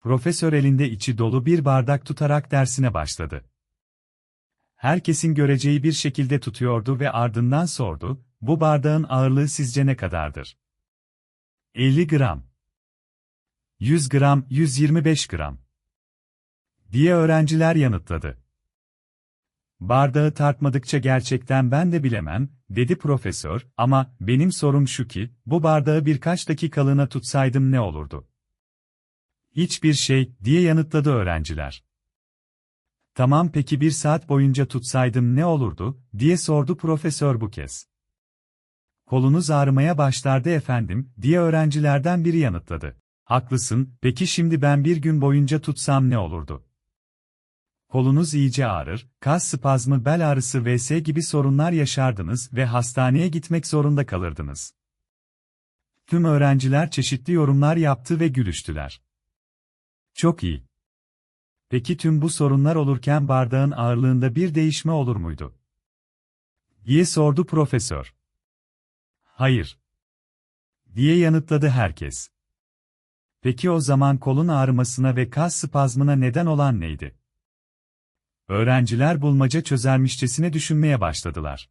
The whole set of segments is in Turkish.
Profesör elinde içi dolu bir bardak tutarak dersine başladı. Herkesin göreceği bir şekilde tutuyordu ve ardından sordu, bu bardağın ağırlığı sizce ne kadardır? 50 gram. 100 gram, 125 gram. Diye öğrenciler yanıtladı. Bardağı tartmadıkça gerçekten ben de bilemem, dedi profesör, ama benim sorum şu ki, bu bardağı birkaç dakikalığına tutsaydım ne olurdu? Hiçbir şey, diye yanıtladı öğrenciler. Tamam peki bir saat boyunca tutsaydım ne olurdu, diye sordu profesör bu kez. Kolunuz ağrımaya başlardı efendim, diye öğrencilerden biri yanıtladı. Haklısın, peki şimdi ben bir gün boyunca tutsam ne olurdu? Kolunuz iyice ağrır, kas spazmı, bel ağrısı vs gibi sorunlar yaşardınız ve hastaneye gitmek zorunda kalırdınız. Tüm öğrenciler çeşitli yorumlar yaptı ve gülüştüler. Çok iyi. Peki tüm bu sorunlar olurken bardağın ağırlığında bir değişme olur muydu? diye sordu profesör. Hayır. diye yanıtladı herkes. Peki o zaman kolun ağrımasına ve kas spazmına neden olan neydi? Öğrenciler bulmaca çözermişçesine düşünmeye başladılar.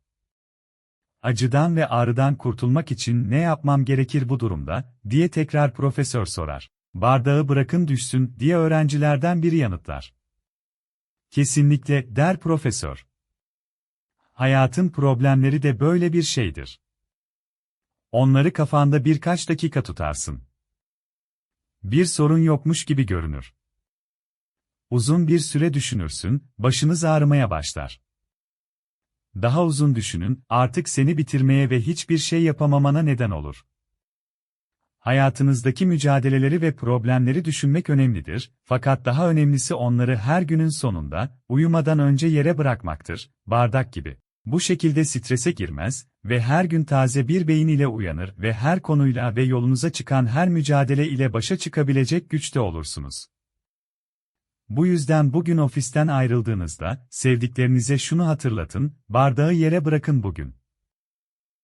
Acıdan ve ağrıdan kurtulmak için ne yapmam gerekir bu durumda, diye tekrar profesör sorar. Bardağı bırakın düşsün, diye öğrencilerden biri yanıtlar. Kesinlikle, der profesör. Hayatın problemleri de böyle bir şeydir. Onları kafanda birkaç dakika tutarsın. Bir sorun yokmuş gibi görünür. Uzun bir süre düşünürsün, başınız ağrımaya başlar. Daha uzun düşünün, artık seni bitirmeye ve hiçbir şey yapamamana neden olur. Hayatınızdaki mücadeleleri ve problemleri düşünmek önemlidir, fakat daha önemlisi onları her günün sonunda, uyumadan önce yere bırakmaktır, bardak gibi. Bu şekilde strese girmez ve her gün taze bir beyin ile uyanır ve her konuyla ve yolunuza çıkan her mücadele ile başa çıkabilecek güçte olursunuz. Bu yüzden bugün ofisten ayrıldığınızda, sevdiklerinize şunu hatırlatın, bardağı yere bırakın bugün.